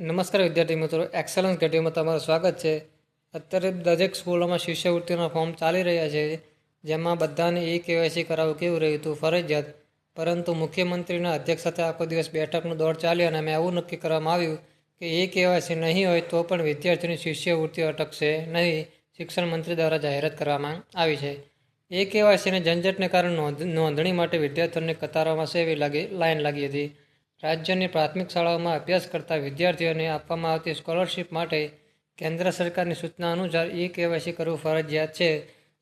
નમસ્કાર વિદ્યાર્થી મિત્રો. એક્સલન્સ ઘટીમાં તમારું સ્વાગત છે. અત્યારે દરેક સ્કૂલોમાં શિષ્યવૃત્તિના ફોર્મ ચાલી રહ્યા છે. જેમાં બધાને એ કેવાયસી કરાવવું કેવું રહ્યું હતું? ફરજિયાત. પરંતુ મુખ્યમંત્રીના અધ્યક્ષ સાથે આખો દિવસ બેઠકનું દોડ ચાલ્યો અને મેં એવું નક્કી કરવામાં આવ્યું કે એ કેવાયસી નહીં હોય તો પણ વિદ્યાર્થીની શિષ્યવૃત્તિ અટકશે નહીં, શિક્ષણ મંત્રી દ્વારા જાહેરાત કરવામાં આવી છે. એ કેવાયસીની ઝંઝટને કારણે નોંધ નોંધણી માટે વિદ્યાર્થીઓની કતારોમાં સેવી લાગી, લાઈન લાગી હતી. રાજ્યની પ્રાથમિક શાળાઓમાં અભ્યાસ કરતા વિદ્યાર્થીઓને આપવામાં આવતી સ્કોલરશિપ માટે કેન્દ્ર સરકારની સૂચના અનુસાર ઈ કેવાયસી કરવું ફરજિયાત છે.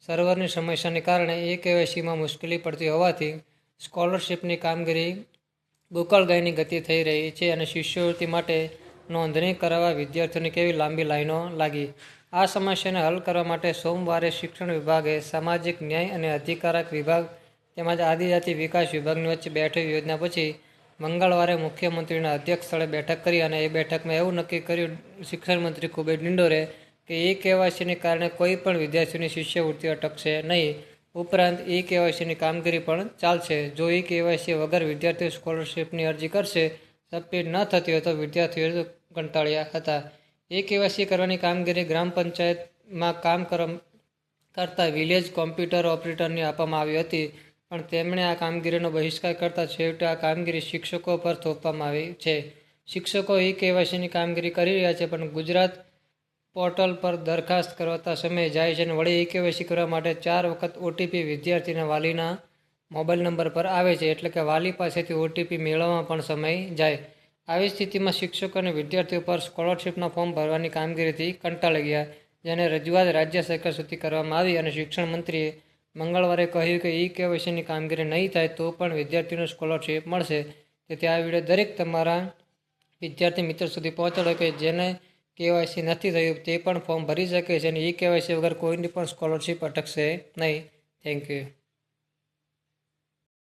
સર્વરની સમસ્યાને કારણે એ કેવાયસીમાં મુશ્કેલી પડતી હોવાથી સ્કોલરશિપની કામગીરી ગોકળગાયની ગતિ થઈ રહી છે અને શિષ્યવૃત્તિ માટે નોંધણી કરાવવા વિદ્યાર્થીઓની કેવી લાંબી લાઈનો લાગી? આ સમસ્યાને હલ કરવા માટે સોમવારે શિક્ષણ વિભાગે સામાજિક ન્યાય અને અધિકારક વિભાગ તેમજ આદિજાતિ વિકાસ વિભાગની વચ્ચે બેઠક યોજના પછી મંગળવારે મુખ્યમંત્રીના અધ્યક્ષ સ્થળે બેઠક કરી અને એ બેઠકમાં એવું નક્કી કર્યું, શિક્ષણ મંત્રી કુબેર ડિંડોરે, કે એ કેવાયસીને કારણે કોઈ પણ વિદ્યાર્થીઓની શિષ્યવૃત્તિ અટકશે નહીં. ઉપરાંત ઈ કેવાયસીની કામગીરી પણ ચાલશે. જો ઈ કેવાયસી વગર વિદ્યાર્થીઓ સ્કોલરશિપની અરજી કરશે સબમિટ ન થતી હોય તો વિદ્યાર્થીઓ કંટાળ્યા હતા. એ કેવાયસી કરવાની કામગીરી ગ્રામ પંચાયતમાં કામ કર- કરતા વિલેજ કોમ્પ્યુટર ઓપરેટરને આપવામાં આવી હતી. પણ તેમણે આ કામગીરીનો બહિષ્કાર કરતા છેવટે આ કામગીરી શિક્ષકો પર થોપવામાં આવી છે. શિક્ષકો ઈ કેવાયસીની કામગીરી કરી રહ્યા છે, પણ ગુજરાત પોર્ટલ પર દરખાસ્ત કરવાતા સમયે જાય છે અને વળી ઈ કેવાયસી કરવા માટે ચાર વખત ઓટીપી વિદ્યાર્થીના વાલીના મોબાઈલ નંબર પર આવે છે, એટલે કે વાલી પાસેથી ઓટીપી મેળવવામાં પણ સમય જાય. આવી સ્થિતિમાં શિક્ષકો અને વિદ્યાર્થીઓ પર સ્કોલરશીપના ફોર્મ ભરવાની કામગીરીથી કંટાળી ગયા, જેને રજૂઆત રાજ્ય સરકાર સુધી કરવામાં આવી અને શિક્ષણ મંત્રીએ મંગળવારે કહ્યું કે ઈ કેવાયસીની કામગીરી નહીં થાય તો પણ વિદ્યાર્થીઓને સ્કોલરશીપ મળશે. તેથી આ વીડિયો દરેક તમારા વિદ્યાર્થી મિત્ર સુધી પહોંચાડો કે જેને કેવાયસી નથી થયું તે પણ ફોર્મ ભરી શકે છે અને ઈ કેવાયસી વગર કોઈની પણ સ્કોલરશીપ અટકશે નહીં. Thank you